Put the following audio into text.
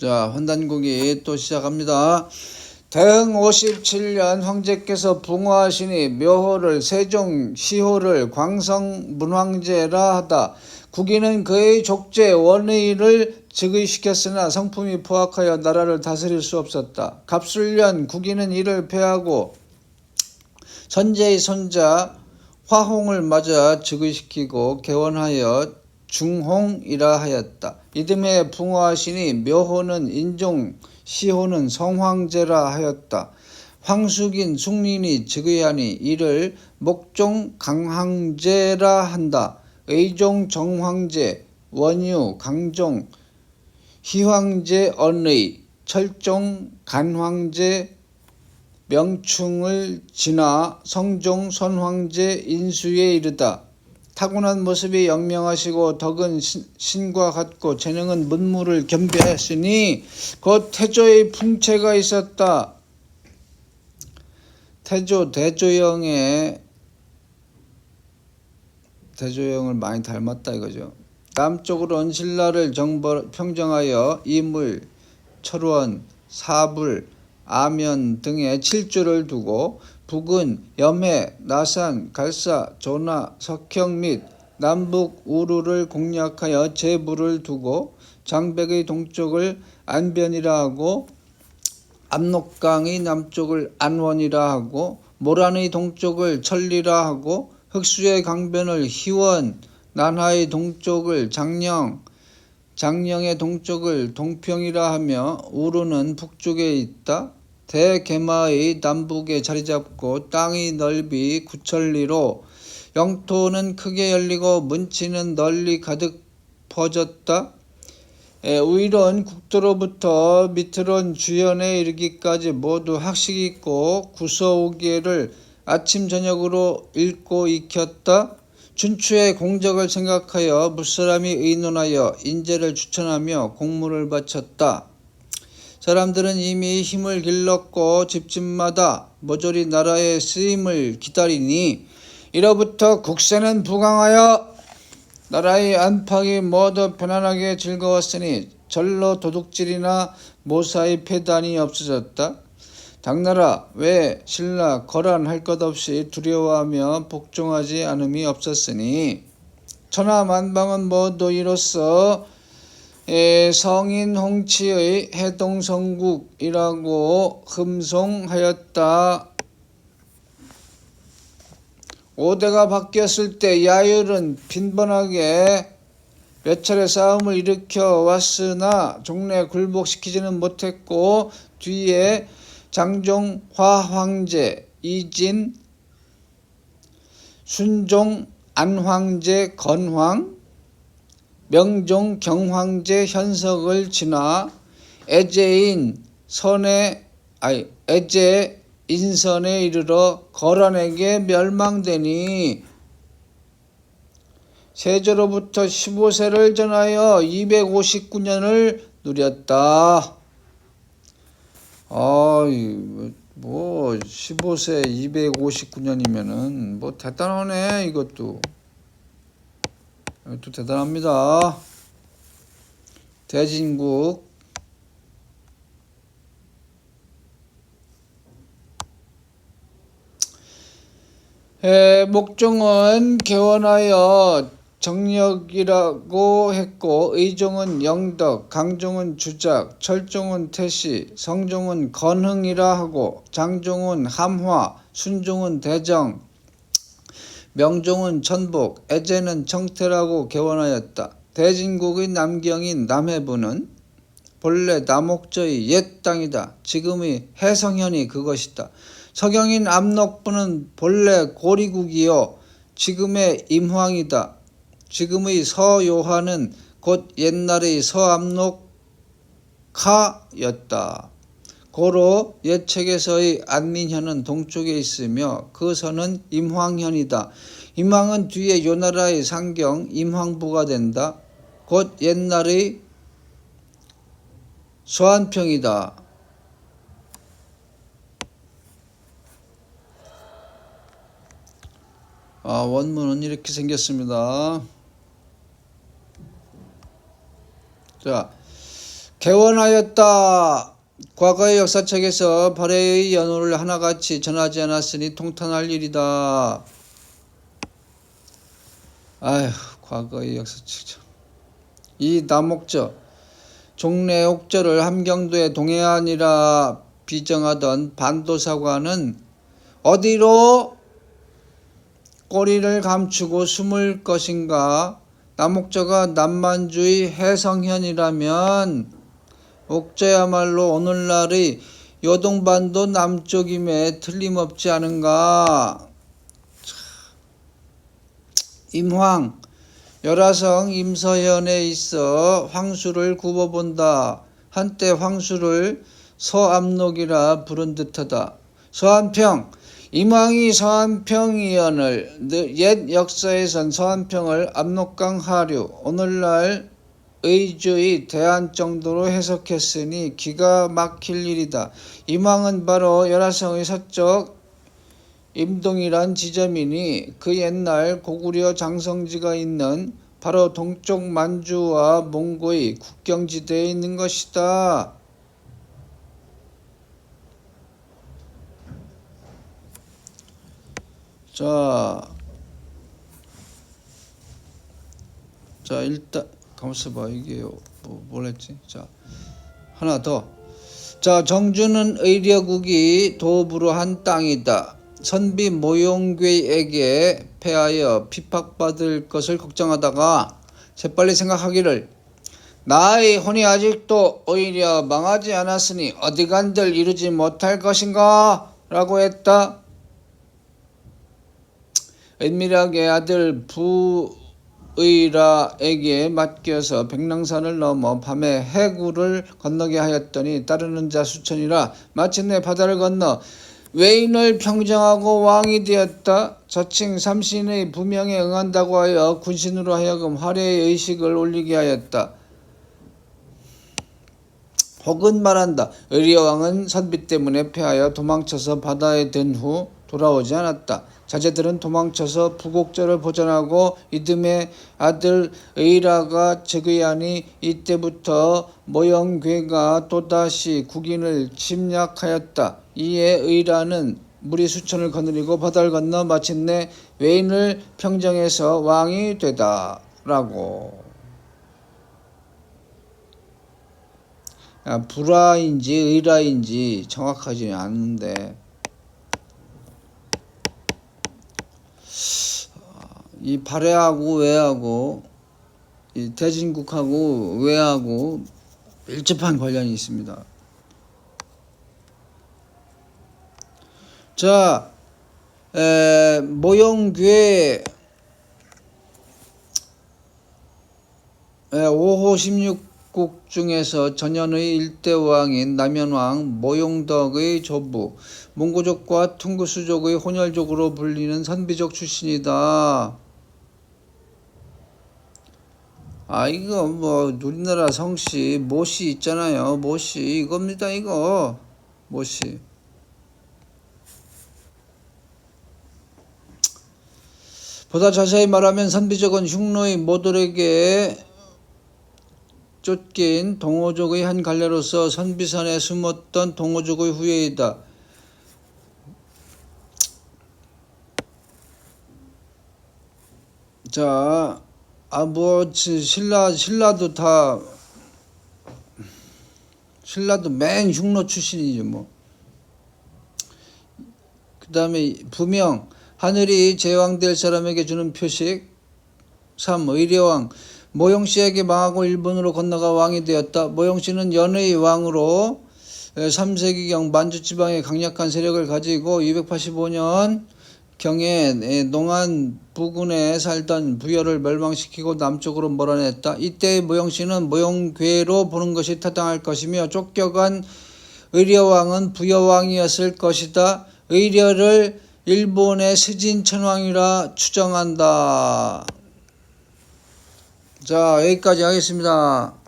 자, 환단국이 또 시작합니다. 대흥 57년 황제께서 붕어하시니 묘호를 세종 시호를 광성 문황제라 하다. 국인은 그의 족제 원의를 즉위시켰으나 성품이 포악하여 나라를 다스릴 수 없었다. 갑술년 국인은 이를 패하고 선제의 손자 화홍을 맞아 즉위시키고 개원하여 중홍이라 하였다. 이듬해 붕어하시니 묘호는 인종, 시호는 성황제라 하였다. 황숙인 숙린이 즉위하니 이를 목종 강황제라 한다. 의종 정황제, 원유 강종, 희황제 언의, 철종 간황제 명충을 지나 성종 선황제 인수에 이르다. 타고난 모습이 영명하시고 덕은 신- 신과 같고 재능은 문무를 겸비하시니 곧 태조의 풍채가 있었다. 태조 대조영의 대조영을 많이 닮았다 이거죠. 남쪽으로는 신라를 정벌, 평정하여 이물, 철원, 사불, 아면 등의 칠주를 두고 북은 염해, 나산, 갈사, 조나, 석형 및 남북 우루를 공략하여 제부를 두고 장백의 동쪽을 안변이라 하고 압록강의 남쪽을 안원이라 하고 모란의 동쪽을 천리라 하고 흑수의 강변을 희원, 난하의 동쪽을 장령, 장령의 동쪽을 동평이라 하며 우루는 북쪽에 있다. 대개마의 남북에 자리 잡고 땅의 넓이 구천리로 영토는 크게 열리고 문치는 널리 가득 퍼졌다. 에, 우일은 국도로부터 밑으론 주연에 이르기까지 모두 학식 있고 구서오기를 아침 저녁으로 읽고 익혔다. 춘추의 공적을 생각하여 무사람이 의논하여 인재를 추천하며 공물을 바쳤다. 사람들은 이미 힘을 길렀고 집집마다 모조리 나라의 쓰임을 기다리니 이로부터 국세는 부강하여 나라의 안팎이 모두 편안하게 즐거웠으니 절로 도둑질이나 모사의 폐단이 없어졌다. 당나라 왜 신라 거란 할 것 없이 두려워하며 복종하지 않음이 없었으니 천하 만방은 모두 이로써 에, 성인 홍치의 해동성국이라고 흠송하였다. 오대가 바뀌었을 때 야율은 빈번하게 몇 차례 싸움을 일으켜 왔으나 종래 굴복시키지는 못했고 뒤에 장종 화 황제, 이진, 순종 안황제 건황, 명종 경황제 현석을 지나 애제인 선에 아니 애제 인선에 이르러 거란에게 멸망되니 세조로부터 15세를 전하여 259년을 누렸다. 아이 뭐 15세 259년이면은 뭐 대단하네 이것도 이것도 대단합니다. 대진국 에, 목종은 개원하여 정력이라고 했고 의종은 영덕, 강종은 주작, 철종은 태시, 성종은 건흥이라 하고 장종은 함화, 순종은 대정, 명종은 천복, 애제는 청태라고 개원하였다. 대진국의 남경인 남해부는 본래 남옥저의 옛 땅이다. 지금의 해성현이 그것이다. 서경인 압록부는 본래 고리국이요 지금의 임황이다. 지금의 서요하는 곧 옛날의 서압록하였다. 고로 옛책에서의 안민현은 동쪽에 있으며 그 서는 임황현이다. 임황은 뒤에 요나라의 상경 임황부가 된다. 곧 옛날의 소한평이다. 아, 원문은 이렇게 생겼습니다. 자, 개원하였다. 과거의 역사책에서 발해의 연호를 하나같이 전하지 않았으니 통탄할 일이다. 아휴, 과거의 역사책. 이 남옥저, 종래 옥저를 함경도의 동해안이라 비정하던 반도사관은 어디로 꼬리를 감추고 숨을 것인가? 남옥저가 남만주의 해성현이라면 옥저야말로 오늘날의 요동반도 남쪽임에 틀림없지 않은가? 임황 열화성 임서현에 있어 황수를 굽어본다. 한때 황수를 서암록이라 부른 듯하다. 서안평 임왕이 서안평이언을 옛 역사에선 서안평을 압록강 하류 오늘날 의주의 대안 정도로 해석했으니 기가 막힐 일이다. 임왕은 바로 열화성의 서쪽 임동이란 지점이니 그 옛날 고구려 장성지가 있는 바로 동쪽 만주와 몽고의 국경지대에 있는 것이다. 자, 자 일단 가만있어 봐 이게 뭐, 뭘 했지? 자 하나 더. 자 정주는 의려국이 도읍으로 한 땅이다. 선비 모용괴에게 패하여 핍박받을 것을 걱정하다가 재빨리 생각하기를 나의 혼이 아직도 오히려 망하지 않았으니 어디간들 이루지 못할 것인가? 라고 했다. 은밀하게 아들 부 의라에게 맡겨서 백랑산을 넘어 밤에 해구를 건너게 하였더니 따르는 자 수천이라 마침내 바다를 건너 외인을 평정하고 왕이 되었다. 저칭 삼신의 부명에 응한다고 하여 군신으로 하여금 화려의 의식을 올리게 하였다. 혹은 말한다. 의리여 왕은 선비 때문에 패하여 도망쳐서 바다에 든 후 돌아오지 않았다. 자제들은 도망쳐서 부곡절을 보전하고 이듬해 아들 의라가 즉위하니 이때부터 모영괴가 또다시 국인을 침략하였다. 이에 의라는 무리 수천을 거느리고 바다를 건너 마침내 외인을 평정해서 왕이 되다라고. 아, 불화인지 의라인지 정확하지 않은데 이 발해하고 외하고 이 대진국하고 외하고 밀접한 관련이 있습니다. 자, 에, 모형괴 5호 16국 중에서 전현의 일대 왕인 남현왕 모용덕의 조부 몽고족과 퉁구수족의 혼혈족으로 불리는 선비족 출신이다. 아 이거 뭐 우리나라 성씨 모씨 있잖아요. 모씨. 이겁니다 이거. 모씨. 보다 자세히 말하면 선비족은 흉노의 모돌에게 쫓긴 동호족의 한 갈래로서 선비산에 숨었던 동호족의 후예이다. 자, 아, 뭐, 지- 신라, 신라도 다, 신라도 맨 흉노 출신이죠, 뭐. 그 다음에 부명, 하늘이 제왕될 사람에게 주는 표식. 3. 의려왕, 모용씨에게 망하고 일본으로 건너가 왕이 되었다. 모용씨는 연의 왕으로 3세기경 만주지방에 강력한 세력을 가지고 285년 경에 농안 부근에 살던 부여를 멸망시키고 남쪽으로 몰아냈다. 이때 모용씨는 모용괴로 보는 것이 타당할 것이며 쫓겨간 의려왕은 부여왕이었을 것이다. 의려를 일본의 스진천왕이라 추정한다. 자, 여기까지 하겠습니다.